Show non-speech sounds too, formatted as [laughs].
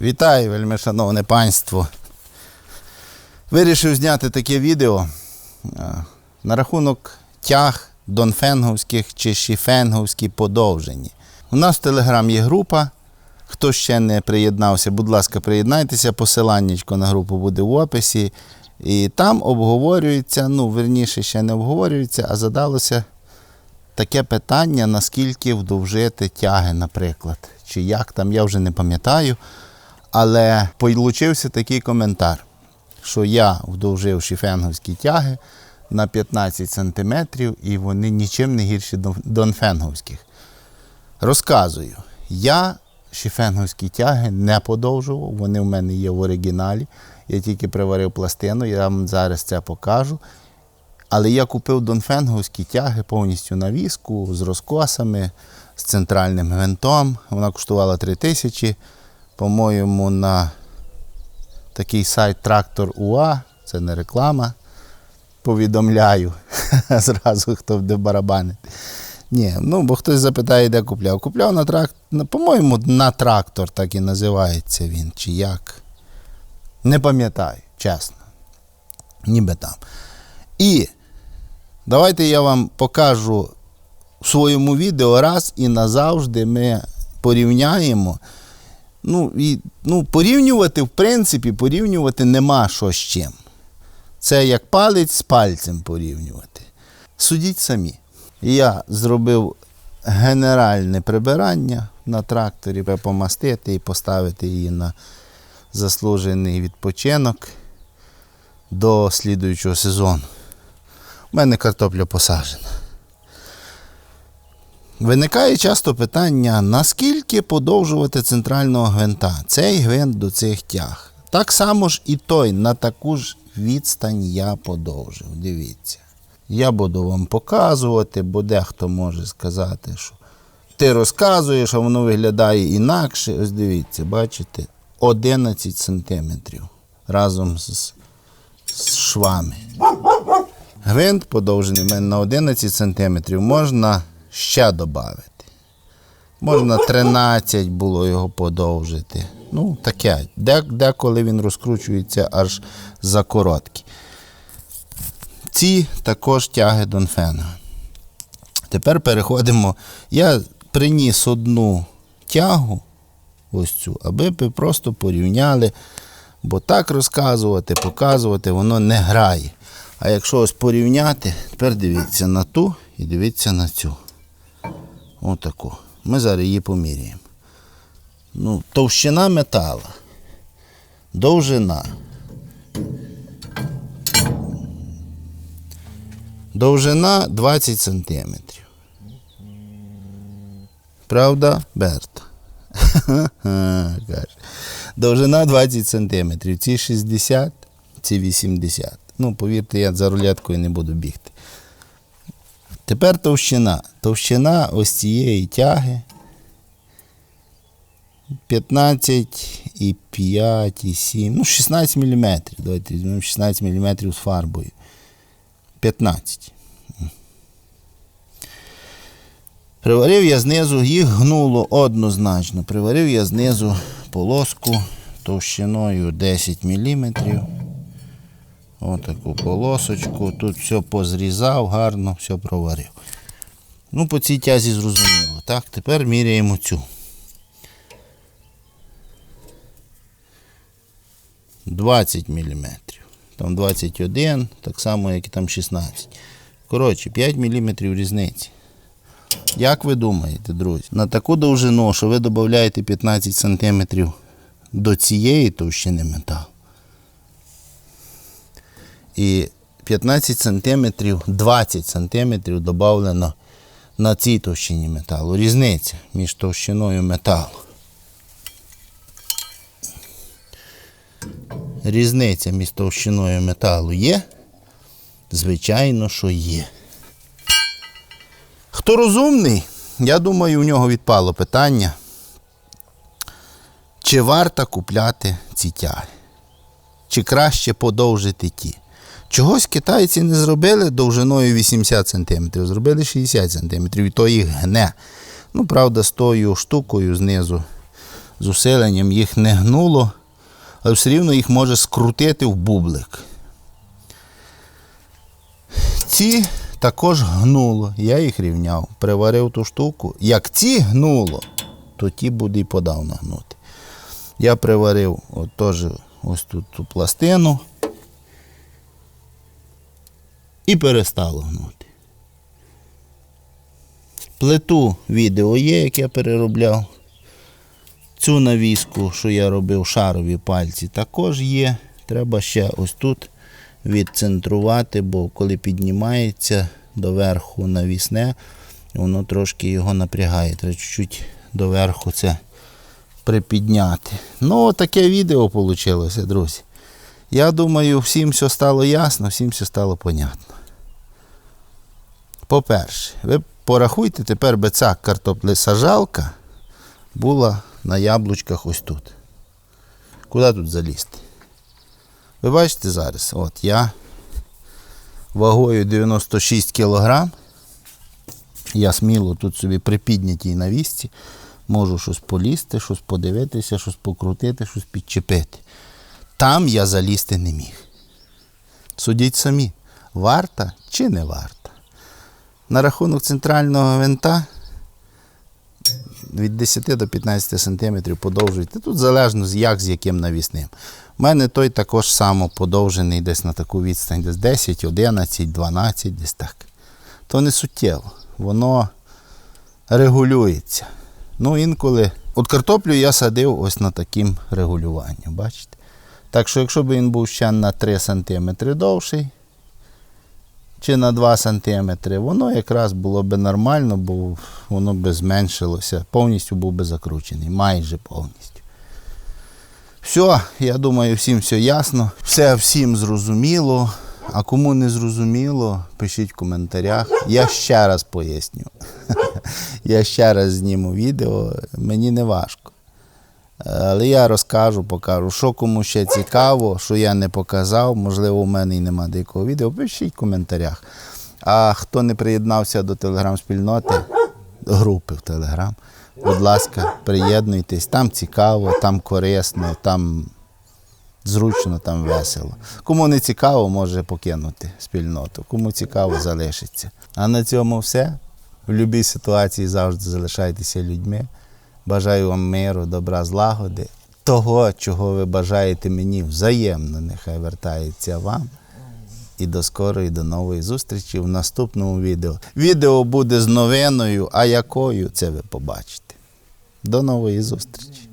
Вітаю, вельми шановне панство. Вирішив зняти таке відео е, на рахунок тяг донфенговських чи шіфенговські подовжені. У нас в Телеграм є група. Хто ще не приєднався, будь ласка, приєднайтеся. Посиланнячко на групу буде в описі. І там обговорюється, ну, верніше, ще не обговорюється, а задалося таке питання, наскільки вдовжити тяги, наприклад. Чи як там, я вже не пам'ятаю. Але получився такий коментар, що я вдовжив шіфенговські тяги на 15 см і вони нічим не гірші донфенговських. Розказую, я шіфенговські тяги не подовжував, вони в мене є в оригіналі. Я тільки приварив пластину, я вам зараз це покажу. Але я купив донфенговські тяги повністю на віску з розкосами, з центральним гвинтом. Вона коштувала 3 тисячі. По-моєму, на такий сайт Трактор УА, це не реклама. Повідомляю [laughs] зразу, хто буде барабанити. Ні, ну бо хтось запитає, де купляв. Купляв на трактор, по-моєму, на трактор так і називається він, чи як. Не пам'ятаю, чесно. Ніби там. І давайте я вам покажу в своєму відео раз і назавжди ми порівняємо. Ну, і, ну, порівнювати, в принципі, порівнювати нема що з чим. Це як палець з пальцем порівнювати. Судіть самі. Я зробив генеральне прибирання на тракторі, помастити і поставити її на заслужений відпочинок до слідуючого сезону. У мене картопля посаджена. Виникає часто питання, наскільки подовжувати центрального гвинта, цей гвинт до цих тяг. Так само ж і той на таку ж відстань я подовжив. Дивіться. Я буду вам показувати, бо дехто може сказати, що ти розказуєш, а воно виглядає інакше. Ось дивіться, бачите, 11 сантиметрів разом з, з швами. Гвинт подовжений на 11 см. Можна ще додати. Можна 13 було його подовжити. Ну, таке. Де, деколи він розкручується аж за короткі. Ці також тяги Донфена. Тепер переходимо. Я приніс одну тягу, ось цю, аби ви просто порівняли. Бо так розказувати, показувати, воно не грає. А якщо ось порівняти, тепер дивіться на ту і дивіться на цю. Отаку. Ми зараз її поміряємо. Ну, товщина метала. Довжина. Довжина 20 сантиметрів. Правда, Берта? [laughs] Довжина 20 сантиметрів. Ці 60, ці 80. Ну, повірте, я за рулеткою не буду бігти. Тепер товщина. Товщина ось цієї тяги 15 і 5, і 7, ну 16 мм. Давайте візьмемо 16 мм з фарбою. 15. Приварив я знизу, їх гнуло однозначно. Приварив я знизу полоску товщиною 10 мм. Отаку полосочку. Тут все позрізав, гарно все проварив. Ну, по цій тязі зрозуміло. Так, тепер міряємо цю. 20 мм. Там 21, так само, як і там 16. Коротше, 5 мм різниці. Як ви думаєте, друзі, на таку довжину, що ви додаєте 15 см до цієї товщини металу, і 15 см, 20 см додано на цій товщині металу. Різниця між товщиною металу. Різниця між товщиною металу є? Звичайно, що є. Хто розумний, я думаю, у нього відпало питання, чи варто купляти ці тяги, чи краще подовжити ті. Чогось китайці не зробили довжиною 80 см, зробили 60 см, і то їх гне. Ну, правда, з тою штукою знизу з усиленням їх не гнуло, але все рівно їх може скрутити в бублик. Ці також гнуло. Я їх рівняв, приварив ту штуку. Як ці гнуло, то ті буде і подавно гнути. Я приварив от теж ось тут ту пластину і перестало гнути. Плиту відео є, як я переробляв. Цю навіску, що я робив шарові пальці, також є. Треба ще ось тут відцентрувати, бо коли піднімається доверху навісне, воно трошки його напрягає. Треба чуть-чуть доверху це припідняти. Ну, таке відео вийшло, друзі. Я думаю, всім все стало ясно, всім все стало понятно. По-перше, ви порахуйте, тепер би ця картоплесажалка була на яблучках ось тут. Куди тут залізти? Ви бачите зараз, от я вагою 96 кг. Я сміло тут собі при піднятій навісці можу щось полізти, щось подивитися, щось покрутити, щось підчепити. Там я залізти не міг. Судіть самі, варта чи не варта. На рахунок центрального винта від 10 до 15 см подовжуйте. Тут залежно як з яким навісним. У мене той також само подовжений десь на таку відстань, десь 10, 11, 12, десь так. То не суттєво. Воно регулюється. Ну, інколи. От картоплю я садив ось на таким регулюванням, бачите? Так що, якщо б він був ще на 3 см довший, чи на 2 см, воно якраз було б нормально, бо воно б зменшилося, повністю був би закручений, майже повністю. Все, я думаю, всім все ясно, все всім зрозуміло. А кому не зрозуміло, пишіть в коментарях. Я ще раз поясню. [laughs] Я ще раз зніму відео, мені не важко. Але я розкажу, покажу, що кому ще цікаво, що я не показав. Можливо, у мене і нема деякого відео. Пишіть в коментарях. А хто не приєднався до телеграм-спільноти, групи в Телеграм, будь ласка, приєднуйтесь. Там цікаво, там корисно, там зручно, там весело. Кому не цікаво, може покинути спільноту. Кому цікаво, залишиться. А на цьому все. В будь-якій ситуації завжди залишайтеся людьми. Бажаю вам миру, добра, злагоди. Того, чого ви бажаєте мені взаємно, нехай вертається вам. І до скорої, до нової зустрічі в наступному відео. Відео буде з новиною, а якою це ви побачите. До нової зустрічі.